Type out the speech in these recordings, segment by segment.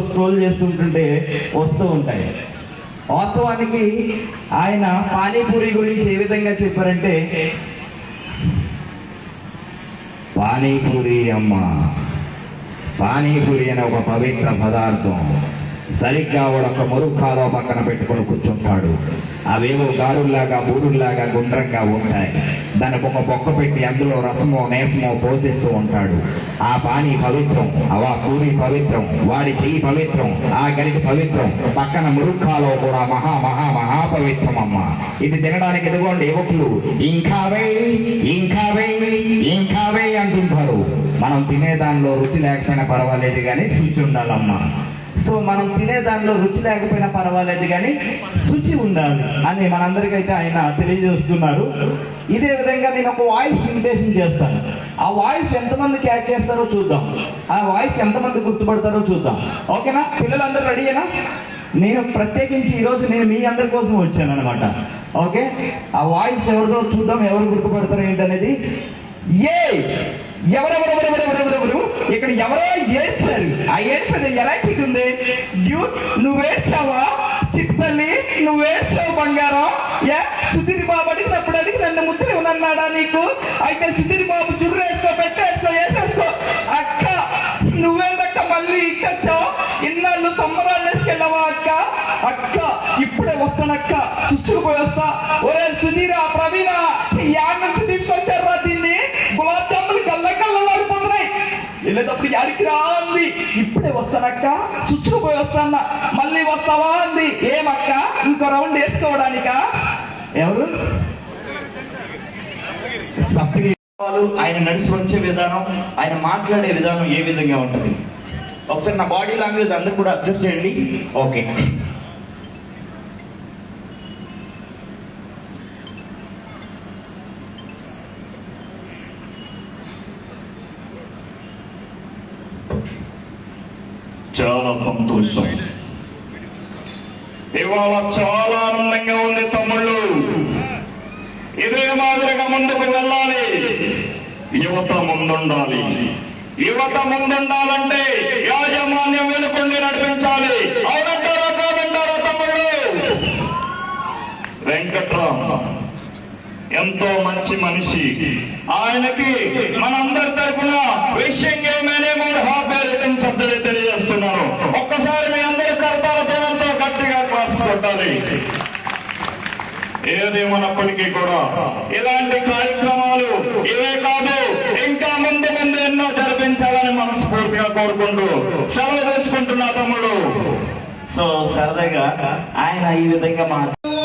Scroll చేస్తుంటుంటే వస్తూ ఉంటాయి. వాస్తవానికి ఆయన పానీపూరి గురించి ఏ విధంగా చెప్పారంటే పానీపూరి అమ్మ పానీపూరి అనే ఒక పవిత్ర పదార్థం సరిగ్గా ఒక మురుఖాలో పక్కన పెట్టుకొని కూర్చుంటాడు. అవేవో గారుల్లాగా బూరుల్లాగా గుండ్రంగా ఉంటాయి. దానికి ఒక బొక్క పెట్టి అందులో రసమో నేసమో పోషిస్తూ ఉంటాడు. ఆ పానీ పవిత్రం ఆ పూరి పవిత్రం వాడి చెయ్యి పవిత్రం ఆ గడికి పవిత్రం పక్కన మురుఖాలో కూడా మహా మహా మహా పవిత్రం అమ్మ ఇది తినడానికి ఎదుగోండి యువకులు. ఇంకా వేయి ఇంకా వేయి ఇంకా వేయి అంటుంటారు. మనం తినే దానిలో రుచి లేకపోయినా పర్వాలేదు కానీ శుచి ఉండాలమ్మా. సో మనం తినే దానిలో రుచి లేకపోయినా పర్వాలేదు కానీ శుచి ఉండాలి అని మనందరికైతే ఆయన తెలియజేస్తున్నారు. ఇదే విధంగా నేను ఒక వాయిస్ ఇన్విటేషన్ చేస్తాను. ఆ వాయిస్ ఎంతమంది క్యాచ్ చేస్తారో చూద్దాం. ఆ వాయిస్ ఎంతమంది గుర్తుపడతారో చూద్దాం. ఓకేనా? పిల్లలందరూ రెడీయేనా? నేను ప్రత్యేకించి ఈరోజు నేను మీ అందరి కోసం వచ్చాను అనమాట ఓకే? ఆ వాయిస్ ఎవరిదో చూద్దాం ఎవరు గుర్తుపడతారు ఏంటనేది. ఏ! ఎవరెవరెవరెవరెవరెవరెవరు? ఇక్కడ ఎవరో ఏడ్చారు. ఆ ఏడ్పది ఎలాంటిది ఉంది డ్యూట్ నువ్వు ఏడ్చావా చిత్తల్లి నువ్వు ఏడ్చావు బంగారం. ఏ సుధీర్ బాబు అడిగినప్పుడు అడిగి నన్ను ముద్దులు ఉన్నాడా నీకు? అయితే సుధీర్ బాబు జుర్రు వేసుకో పెట్టేసుకో వేసేసుకో అక్క నువ్వేందక్క మళ్ళీ ఇక్కచ్చావు? ఇన్నాళ్ళు సంబరాలు వేసుకెళ్ళవా అక్క? అక్క ఇప్పుడే వస్తానక్క. సుచ్చుకు పోయి వస్తా. ఒరే సుధీరా ప్రవీణ యాడ్ నుంచి తీసుకొచ్చారా దీన్ని. వెళ్ళేటప్పుడు యాడికి రా అంది. ఇప్పుడే వస్తానక్క. సుచ్చుకు పోయి వస్తానా మళ్ళీ వస్తావా అంది. ఏమక్క? ఇంకో రౌండ్ వేసుకోవడానిక? ఎవరు? సప్తగిరి వాళ్ళు ఆయన నడిచి వచ్చే విధానం ఆయన మాట్లాడే విధానం ఏ విధంగా ఉంటుంది? ఒకసారి నా బాడీ లాంగ్వేజ్ అందరు కూడా అబ్జర్వ్ చేయండి. ఓకే. చాలా ఇవాళ చాలా ఆనందంగా ఉంది తమ్ముళ్ళు. ఇదే మాదిరిగా ముందుకు వెళ్ళాలి. యువత ముందుండాలి. యువత ముందుండాలంటే యాజమాన్యం వెనుకొండి నడిపించాలి. అవునంటారా కాదంటారా తమ్ముళ్ళు? వెంకట్రామ్ ఎంతో మంచి మనిషి. ఆయనకి మనందరి తరఫున విషయం ఏమైనా హాఫీ రిటర్న్ సభ్యులు తెలియజేస్తున్నాను మీ గట్టిగా క్లాస్ కొట్టాలి. ఏదేమన్నప్పటికీ కూడా ఇలాంటి కార్యక్రమాలు ఇవే కాదు ఇంకా ముందు ముందు ఎన్నో జరిపించాలని మనస్ఫూర్తిగా కోరుకుంటూ సెలవు తెచ్చుకుంటున్నా తమ్ముడు. సో సరదాగా ఆయన ఈ విధంగా మాట్లాడు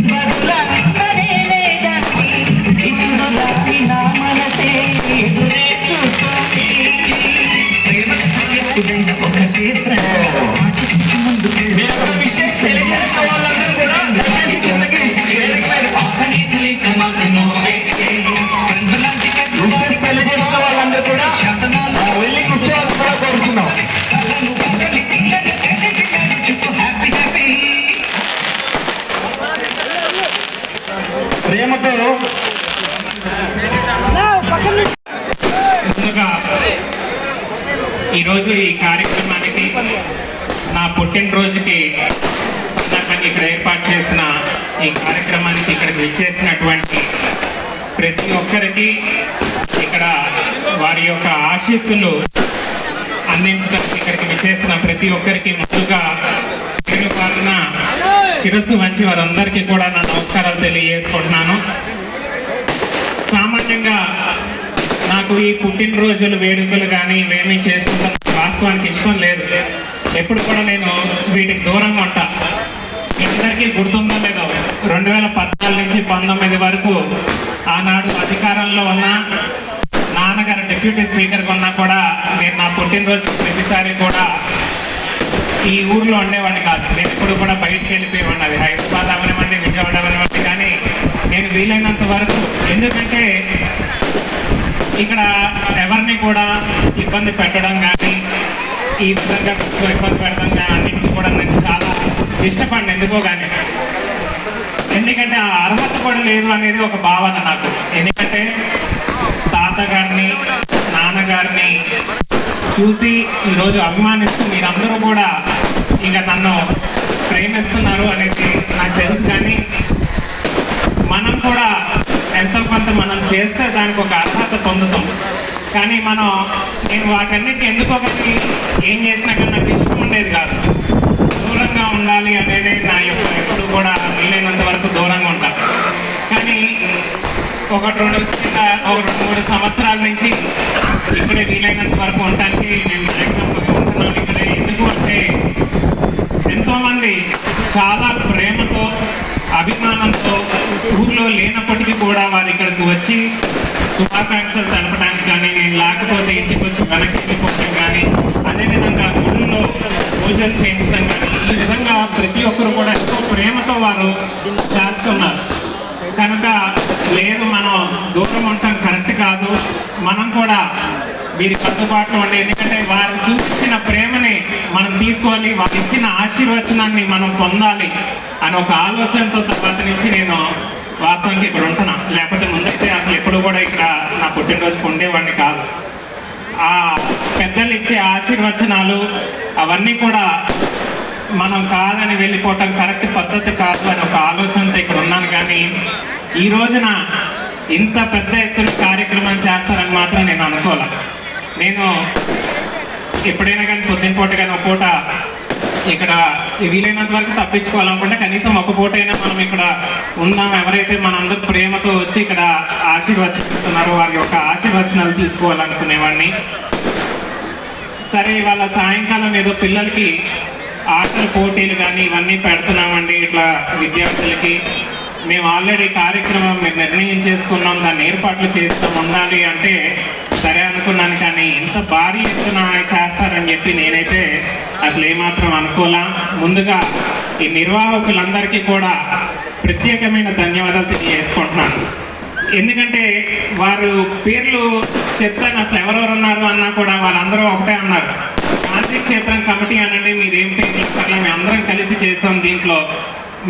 Thank you. ఆశీస్సులు అందించడానికి ఇక్కడికి విచ్చేసిన ప్రతి ఒక్కరికి ముందుగా పాలన శిరస్సు వంచి వారందరికీ కూడా నా నమస్కారాలు తెలియజేసుకుంటున్నాను. సామాన్యంగా నాకు ఈ పుట్టినరోజులు వేడుకలు కానీ మేమే చేసుకుంటాం వాస్తవానికి ఇష్టం లేదు. ఎప్పుడు కూడా నేను వీటికి దూరంగా ఉంటా. మీ అందరికీ గుర్తుందో లేదో? రెండు వేల పద్నాలుగు నుంచి పంతొమ్మిది వరకు ఆనాడు అధికారంలో ఉన్న నాన్నగారు డిప్యూటీ స్పీకర్గా ఉన్నా కూడా నేను నా పుట్టినరోజు ప్రతిసారి కూడా ఈ ఊర్లో ఉండేవాడిని కాదు. నేను ఎప్పుడు కూడా బయటికి వెళ్ళిపోయేవాడిని. అది హైదరాబాద్ అవనివ్వండి విజయవాడ అవనివ్వండి కానీ నేను వీలైనంత వరకు. ఎందుకంటే ఇక్కడ ఎవరిని కూడా ఇబ్బంది పెట్టడం కానీ ఈ విధంగా ఇబ్బంది పెట్టడం కానీ అన్నింటికి కూడా నేను చాలా ఇష్టపడిన ఎందుకో కానీ. ఎందుకంటే ఆ అర్హత కూడా లేదు అనేది ఒక భావన నాకు. ఎందుకంటే తాతగారిని నాన్నగారిని చూసి ఈరోజు అభిమానిస్తూ మీరందరూ కూడా ఇంకా నన్ను ప్రేమిస్తున్నారు అనేది నాకు తెలుసు. కానీ మనం కూడా ఎంతో కొంత మనం చేస్తే దానికి ఒక అర్హత పొందుతాం. కానీ మనం నేను వాటన్నిటి ఎందుకో కానీ ఏం చేసినా కానీ నాకు ఇష్టం ఉండేది కాదు. దూరంగా ఉండాలి అనేది నా యొక్క ఎప్పుడు కూడా వీలైనంత వరకు దూరంగా ఉంటాను ఒకటి రెండు కింద ఒక రెండు మూడు సంవత్సరాల నుంచి ఇక్కడే వీలైనంత వరకు ఉండడానికి నేను ప్రయత్నం ఇక్కడే ఎందుకు అంటే ఎంతోమంది చాలా ప్రేమతో అభిమానంతో ఊర్లో లేనప్పటికీ కూడా వారు ఇక్కడికి వచ్చి శుభాకాంక్షలు తెలపడానికి కానీ నేను లేకపోతే ఇంటికి వచ్చి వెనక్కి వెళ్ళిపోవడం కానీ అదేవిధంగా ఊళ్ళో పూజలు చేయించడం కానీ ఈ విధంగా ప్రతి ఒక్కరు కూడా ఎంతో ప్రేమతో వారు లేదు మనం దూరం ఉండటం కరెక్ట్ కాదు. మనం కూడా వీరి అందుబాటులో ఉండే ఎందుకంటే వారు చూపించిన ప్రేమని మనం తీసుకోవాలి వారు ఇచ్చిన ఆశీర్వచనాన్ని మనం పొందాలి అని ఒక ఆలోచనతో తర్వాత నుంచి నేను వాస్తవానికి ఇక్కడ ఉంటున్నా. లేకపోతే ముందైతే అసలు ఎప్పుడు కూడా ఇక్కడ నా పుట్టినరోజుకు ఉండేవాడిని కాదు. ఆ పెద్దలు ఇచ్చే ఆశీర్వచనాలు అవన్నీ కూడా మనం కాదని వెళ్ళిపోవటం కరెక్ట్ పద్ధతి కాదు అని ఒక ఆలోచనతో ఇక్కడ ఉన్నాను కానీ ఈ రోజున ఇంత పెద్ద ఎత్తున కార్యక్రమం చేస్తారని మాత్రం నేను అనుకోలే. నేను ఎప్పుడైనా కానీ పొద్దునపూట కానీ ఒక పూట ఇక్కడ వీలైనంత వరకు తప్పించుకోవాలనుకుంటే కనీసం ఒక పూట అయినా మనం ఇక్కడ ఉన్నాం. ఎవరైతే మనందరూ ప్రేమతో వచ్చి ఇక్కడ ఆశీర్వచిస్తున్నారో వారి యొక్క ఆశీర్వచనాలు తీసుకోవాలనుకునేవాడిని. సరే ఇవాళ సాయంకాలం ఏదో పిల్లలకి ఆటల పోటీలు కానీ ఇవన్నీ పెడుతున్నామండి ఇట్లా విద్యార్థులకి. మేము ఆల్రెడీ కార్యక్రమం మేము నిర్ణయం చేసుకున్నాం దాన్ని ఏర్పాట్లు చేస్తూ. ఉండాలి అంటే సరే అనుకున్నాను కానీ ఇంత భారీ ఎత్తున చేస్తారని చెప్పి నేనైతే అసలు ఏమాత్రం అనుకోలా. ముందుగా ఈ నిర్వాహకులందరికీ కూడా ప్రత్యేకమైన ధన్యవాదాలు తెలియజేసుకుంటున్నాను. ఎందుకంటే వారు పేర్లు చెప్తాను అసలు ఎవరెవరు ఉన్నారు అన్నా కూడా వాళ్ళందరూ ఒకటే అన్నారు. క్షేత్రం కమిటీ అనండి మీరేం పేరు చెప్పాలి మేము అందరం కలిసి చేస్తాం దీంట్లో.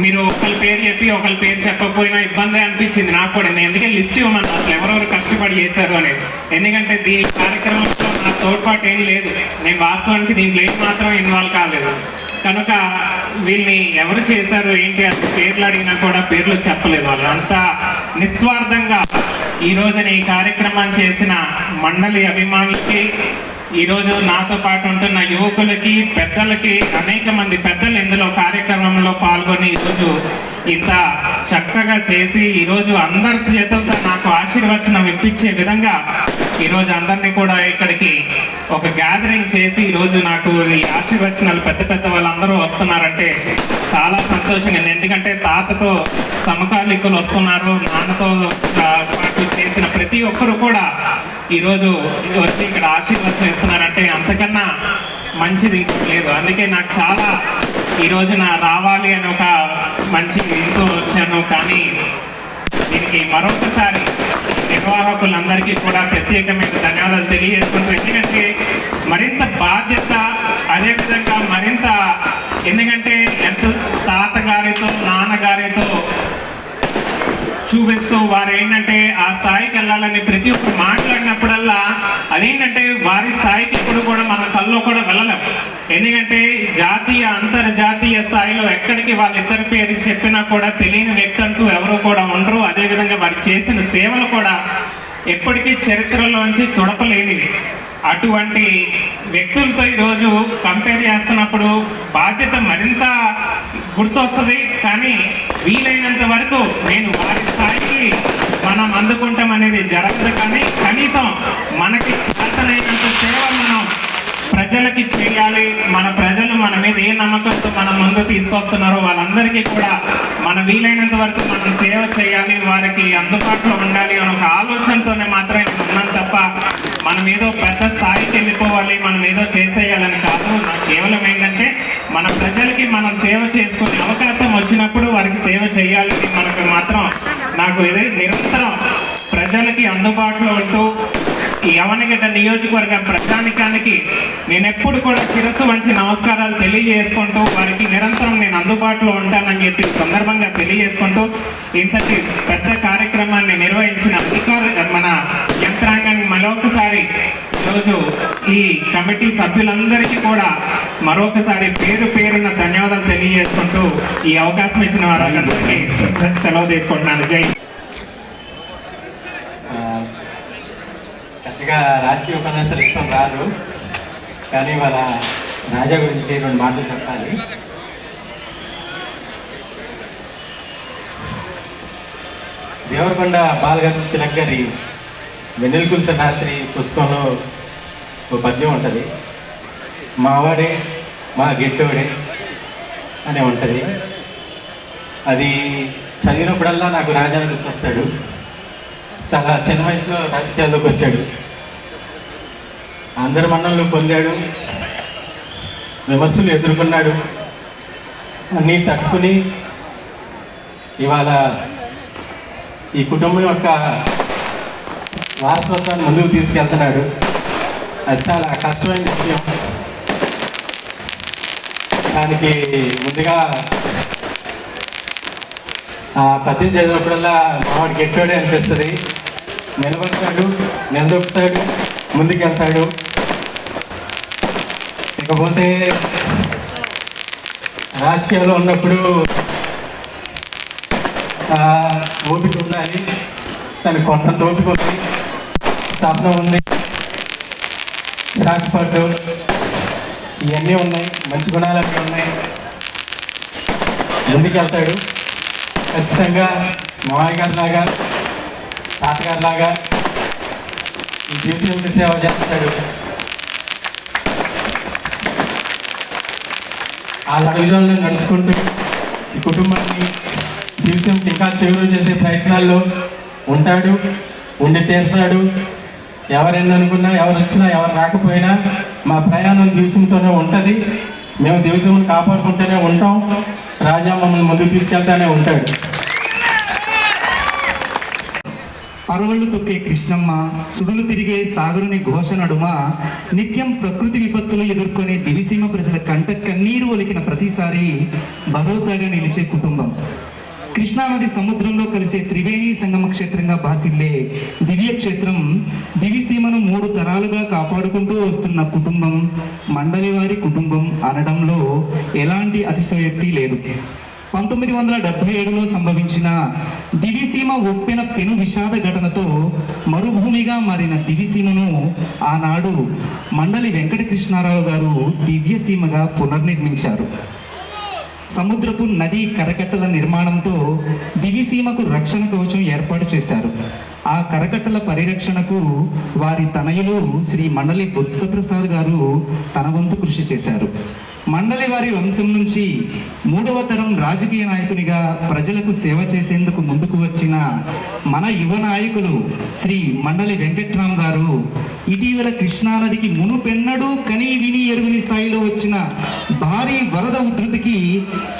మీరు ఒకరి పేరు చెప్పి ఒకరి పేరు చెప్పకపోయినా ఇబ్బంది అనిపించింది నాకు కూడా. నేను ఎందుకంటే లిస్ట్ ఇవ్వమన్నా? అసలు ఎవరెవరు కష్టపడి చేశారు అనేది. ఎందుకంటే దీని కార్యక్రమంలో నా తోడ్పాటు ఏం లేదు. నేను వాస్తవానికి దీంట్లో ఏం మాత్రం ఇన్వాల్వ్ కాలేదు. కనుక వీళ్ళని ఎవరు చేశారు ఏంటి అని పేర్లు అడిగినా కూడా పేర్లు చెప్పలేదు. వాళ్ళు అంత నిస్వార్థంగా ఈ రోజున ఈ కార్యక్రమాన్ని చేసిన మండలి అభిమానులకి ఈ రోజు నాతో పాటు ఉంటున్న యువకులకి పెద్దలకి అనేక మంది పెద్దలు ఇందులో కార్యక్రమంలో పాల్గొని ఈరోజు ఇంత చక్కగా చేసి ఈరోజు అందరి చేతులతో నాకు ఆశీర్వచనం ఇప్పించే విధంగా ఈరోజు అందరినీ కూడా ఇక్కడికి ఒక గ్యాదరింగ్ చేసి ఈరోజు నాకు ఈ ఆశీర్వచనాలు పెద్ద పెద్ద వాళ్ళందరూ వస్తున్నారంటే చాలా సంతోషంగా ఎందుకంటే తాతతో సమకాలీకులు వస్తున్నారు నాన్నతో పాటు చేసిన ప్రతి ఒక్కరు కూడా ఈరోజు వచ్చి ఇక్కడ ఆశీర్వచనం ఇస్తున్నారంటే అంతకన్నా మంచిది ఇంకోటి లేదు. అందుకే నాకు చాలా ఈ రోజున రావాలి అని ఒక మంచి ఇంట్లో వచ్చాను. కానీ దీనికి మరొకసారి నిర్వాహకులందరికీ కూడా ప్రత్యేకమైన ధన్యవాదాలు తెలియజేసుకుంటూ ఎందుకంటే మరింత బాధ్యత అదేవిధంగా మరింత ఎందుకంటే ఎంత చూపిస్తూ వారు ఏంటంటే ఆ స్థాయికి వెళ్ళాలని ప్రతి ఒక్కరు మాట్లాడినప్పుడల్లా అదేంటంటే వారి స్థాయికి ఎప్పుడు కూడా మన కల్లో కూడా వెళ్ళలేం. ఎందుకంటే జాతీయ అంతర్జాతీయ స్థాయిలో ఎక్కడికి వాళ్ళిద్దరి పేరు చెప్పినా కూడా తెలియని వ్యక్తి అంటూ ఎవరు కూడా ఉండరు. అదేవిధంగా వారు చేసిన సేవలు కూడా ఎప్పటికీ చరిత్రలోంచి తుడపలేనివి. అటువంటి వ్యక్తులతో ఈరోజు కంపేర్ చేస్తున్నప్పుడు బాధ్యత మరింత గుర్తొస్తుంది. కానీ వీలైనంత వరకు నేను వారి స్థాయికి మనం అందుకుంటాం అనేది జరగదు. కానీ కనీసం మనకి చేతనైనంత సేవ మనం ప్రజలకి చేయాలి. మన ప్రజలు మన మీద ఏ నమ్మకంతో మన ముందు తీసుకొస్తున్నారో వాళ్ళందరికీ కూడా మన వీలైనంత వరకు మనం సేవ చేయాలి. వారికి అందుబాటులో ఉండాలి అనే ఒక ఆలోచనతోనే మాత్రమే ఉన్నాం తప్ప మనం ఏదో పెద్ద స్థాయికి వెళ్ళిపోవాలి మనం ఏదో చేసేయాలని కాదు. నాకు కేవలం ఏంటంటే మన ప్రజలకి మనం సేవ చేసుకునే అవకాశం వచ్చినప్పుడు వారికి సేవ చేయాలని మనకు మాత్రం నాకు ఇది నిరంతరం ప్రజలకి అందుబాటులో ఉంటూ ఈ యవనగడ్డ నియోజకవర్గ ప్రజానికానికి నేను ఎప్పుడు కూడా శిరస్సు మంచి నమస్కారాలు తెలియజేసుకుంటూ వారికి నిరంతరం నేను అందుబాటులో ఉంటానని చెప్పి సందర్భంగా తెలియజేసుకుంటూ ఇంతటి పెద్ద కార్యక్రమాన్ని నిర్వహించిన అధికార మన యంత్రాంగాన్ని మరొకసారి ఈరోజు ఈ కమిటీ సభ్యులందరికీ కూడా మరొకసారి పేరు పేరున ధన్యవాదాలు తెలియజేసుకుంటూ ఈ అవకాశం ఇచ్చిన వారందరికీ సెలవు తీసుకుంటున్నాను. జై ఇక రాజకీయ ఉపన్యాసాలు ఇష్టం రాదు. కానీ వాళ్ళ రాజా గురించి రెండు మాటలు చెప్పాలి. దేవరకొండ బాలగారు తిలక్ గారి వెన్నెలకుల్స రాత్రి పుస్తకంలో ఒక పద్యం ఉంటుంది. మావాడే మా గెట్టోడే అనే ఉంటుంది. అది చదివినప్పుడల్లా నాకు రాజా గుర్తొస్తాడు. చాలా చిన్న వయసులో రాజకీయాల్లోకి వచ్చాడు. అందరి మన్నలు పొందాడు. విమర్శలు ఎదుర్కొన్నాడు. అన్నీ తట్టుకుని ఇవాళ ఈ కుటుంబం యొక్క వారసత్వాన్ని ముందుకు తీసుకెళ్తున్నాడు. అది చాలా కష్టమైన విషయం. దానికి ముందుగా ఆ పద్యం చదివినప్పుడల్లా మావాడు గెట్టోడే అనిపిస్తుంది. నిలబడతాడు నిలదొక్కుతాడు ముందుకెళ్తాడు. ఇకపోతే రాజకీయాల్లో ఉన్నప్పుడు ఓపిక ఉండాలి. తనకు కొంత ఓపిక ఉంది సహనం ఉంది. చిరాకుపాటు ఇవన్నీ ఉన్నాయి. మంచి గుణాలన్నీ ఉన్నాయి. ముందుకెళ్తాడు ఖచ్చితంగా మామయ్య గారి లాగా తాతగారి లాగా ఈ జీవితం సేవ చేస్తాడు. ఆ అడుగుదలను నడుచుకుంటూ ఈ కుటుంబాన్ని జీవితం ఇంకా చేరువ చేసే ప్రయత్నాల్లో ఉంటాడు ఉండి తీరుతాడు. ఎవరైనా అనుకున్నా ఎవరు వచ్చినా ఎవరు రాకపోయినా మా ప్రయాణం దివసంతోనే ఉంటుంది. మేము దివసం కాపాడుకుంటూనే ఉంటాం. రాజా మమ్మల్ని ముందుకు తీసుకెళ్తానే ఉంటాడు. అరవళ్ళు తొక్కే కృష్ణమ్మ సుడులు తిరిగే సాగరుని ఘోష నడుమ నిత్యం ప్రకృతి విపత్తులు ఎదుర్కొనే దివిసీమ ప్రజల కంట కన్నీరు ఒలికిన ప్రతిసారి భరోసాగా నిలిచే కుటుంబం. కృష్ణానది సముద్రంలో కలిసే త్రివేణి సంగమ క్షేత్రంగా బాసిల్లే దివ్య క్షేత్రం దివిసీమను మూడు తరాలుగా కాపాడుకుంటూ వస్తున్న కుటుంబం మండలి వారి కుటుంబం అనడంలో ఎలాంటి అతిశయోక్తి లేదు. పంతొమ్మిది వందల డెబ్బై ఏడులో సంభవించిన దివిసీమ ఒప్పిన పెను విషాద ఘటనతో మరుభూమిగా మారిన దివిసీమను ఆనాడు మండలి వెంకటకృష్ణారావు గారు దివ్యసీమగా పునర్నిర్మించారు. సముద్రపు నది కరకట్టల నిర్మాణంతో దివిసీమకు రక్షణ కవచం ఏర్పాటు చేశారు. ఆ కరకట్టల పరిరక్షణకు వారి తనయులు శ్రీ మండలి బుద్ధప్రసాద్ గారు తన వంతు కృషి చేశారు. మండలి వారి వంశం నుంచి మూడవ తరం రాజకీయ నాయకునిగా ప్రజలకు సేవ చేసేందుకు ముందుకు వచ్చిన మన యువ నాయకులు శ్రీ మండలి వెంకట్రామ్ గారు ఇటీవల కృష్ణానదికి మునుపెన్నడూ కని విని ఎరుగని స్థాయిలో వచ్చిన భారీ వరద ఉధృతికి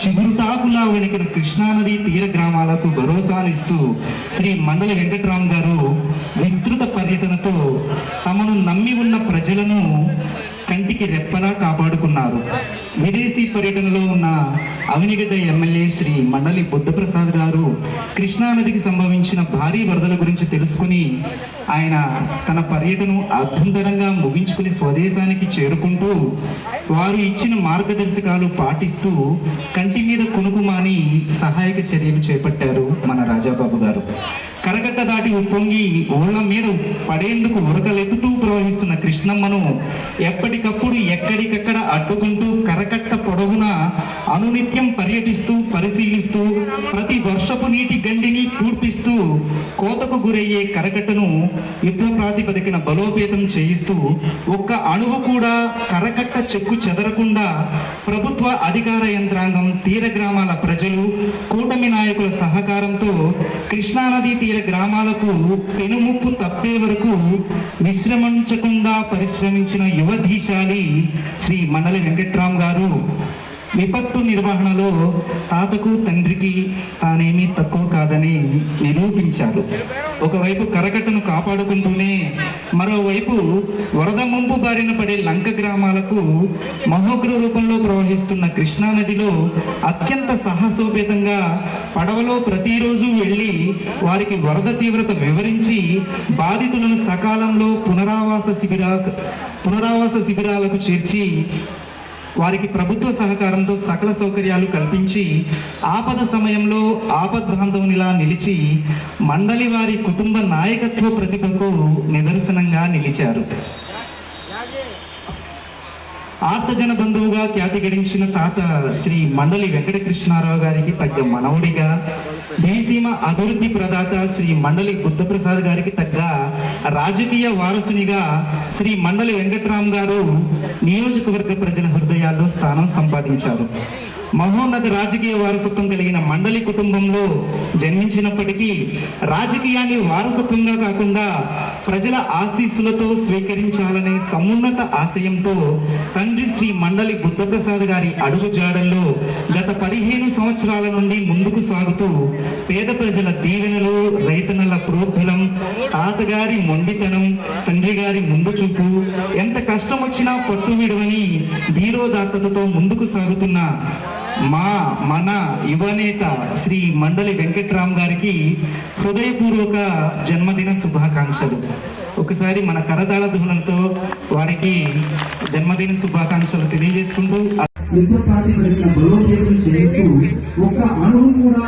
చిగురుటాకులా వణికిన కృష్ణానది తీర గ్రామాలకు భరోసానిస్తూ శ్రీ మండలి వెంకట్రామ్ గారు విస్తృత పర్యటనతో తమను నమ్మి ఉన్న ప్రజలను కంటికి రెప్పలా కాపాడుకున్నారు. విదేశీ పర్యటనలో ఉన్న అవినిగడ్డ ఎమ్మెల్యే శ్రీ మండలి బుద్ధప్రసాద్ గారు కృష్ణానదికి సంభవించిన భారీ వరదల గురించి తెలుసుకుని ఆయన తన పర్యటన అద్భుతంగా ముగించుకుని స్వదేశానికి చేరుకుంటూ వారు ఇచ్చిన మార్గదర్శకాలు పాటిస్తూ కంటి మీద కునుకుమాని సహాయక చర్యలు చేపట్టారు మన రాజాబాబు గారు. కరగట్ట దాటి పొంగి ఓళ్ళ మీద పడేందుకు ఉరకలెత్తుతూ ప్రవహిస్తున్న కృష్ణమ్మను ఎప్పటికప్పుడు ఎక్కడికక్కడ అడ్డుకుంటూ కరకట్ట పొడవున అనునిత్యం పర్యటిస్తూ పరిశీలిస్తూ ప్రతి వర్షపు నీటి గండిని కూర్పిస్తూ కోతకు గురయ్యే కరకట్టను యుద్ధ ప్రాతిపదికన బలోపేతం చేయిస్తూ ఒక్క అణువు కూడా కరకట్ట చెక్కు చెదరకుండా ప్రభుత్వ అధికార యంత్రాంగం తీర గ్రామాల ప్రజలు కూటమి నాయకుల సహకారంతో కృష్ణానదీ తీర గ్రామాలకు పెనుముప్పు తప్పే వరకు విశ్రమించకుండా పరిశ్రమించిన యువధీశాలి శ్రీ మండలి వెంకట్రామ్ గారు. విపత్తు నిర్వహణలో తాతకు తండ్రికి తానేమీ తక్కువ కాదని నిరూపించారు. ఒకవైపు కరకట్టను కాపాడుకుంటూనే మరోవైపు వరద ముంపు బారిన పడే లంక గ్రామాలకు మహోగ్ర రూపంలో ప్రవహిస్తున్న కృష్ణా నదిలో అత్యంత సాహసోపేతంగా పడవలో ప్రతిరోజు వెళ్ళి వారికి వరద తీవ్రత వివరించి బాధితులను సకాలంలో పునరావాస శిబిరా పునరావాస శిబిరాలకు చేర్చి వారికి ప్రభుత్వ సహకారంతో సకల సౌకర్యాలు కల్పించి ఆపద సమయంలో ఆపద్బాంధవునిలా నిలిచి మండలి వారి కుటుంబ నాయకత్వ ప్రతిభకు నిదర్శనంగా నిలిచారు. ఆర్తజన బంధువుగా ఖ్యాతి గడించిన తాత శ్రీ మండలి వెంకటకృష్ణారావు గారికి తగ్గ మనవుడిగా దివిసీమ అభివృద్ధి ప్రదాత శ్రీ మండలి బుద్ధప్రసాద్ గారికి తగ్గ రాజకీయ వారసునిగా శ్రీ మండలి వెంకట్రామ్ గారు నియోజకవర్గ ప్రజల హృదయాల్లో స్థానం సంపాదించారు. మహోన్నత రాజకీయ వారసత్వం కలిగిన మండలి కుటుంబంలో జన్మించినప్పటికీ రాజకీయాన్ని వారసత్వంగా కాకుండా ప్రజల ఆశీస్సులతో స్వీకరించాలనే సమున్నత ఆశయంతో తండ్రి శ్రీ మండలి బుద్ధప్రసాద్ గారి అడుగు జాడల్లో గత పదిహేను సంవత్సరాల నుండి ముందుకు సాగుతూ పేద ప్రజల దీవెనలు రైతన్నల ప్రోద్బలం తాతగారి మొండితనం తండ్రి గారి ముందు చూపు ఎంత కష్టం వచ్చినా పట్టు విడవని ధీరోదాత్తతతో ముందుకు సాగుతున్న మా మన యువనేత శ్రీ మండలి వెంకట్రామ్ గారికి హృదయపూర్వక జన్మదిన శుభాకాంక్షలు. ఒకసారి మన కరదాళ ధ్వనులతో వారికి జన్మదిన శుభాకాంక్షలు తెలియజేసుకుంటూ యుద్ధ ప్రాతిపదికన బలోపేతం చేస్తూ అణువు కూడా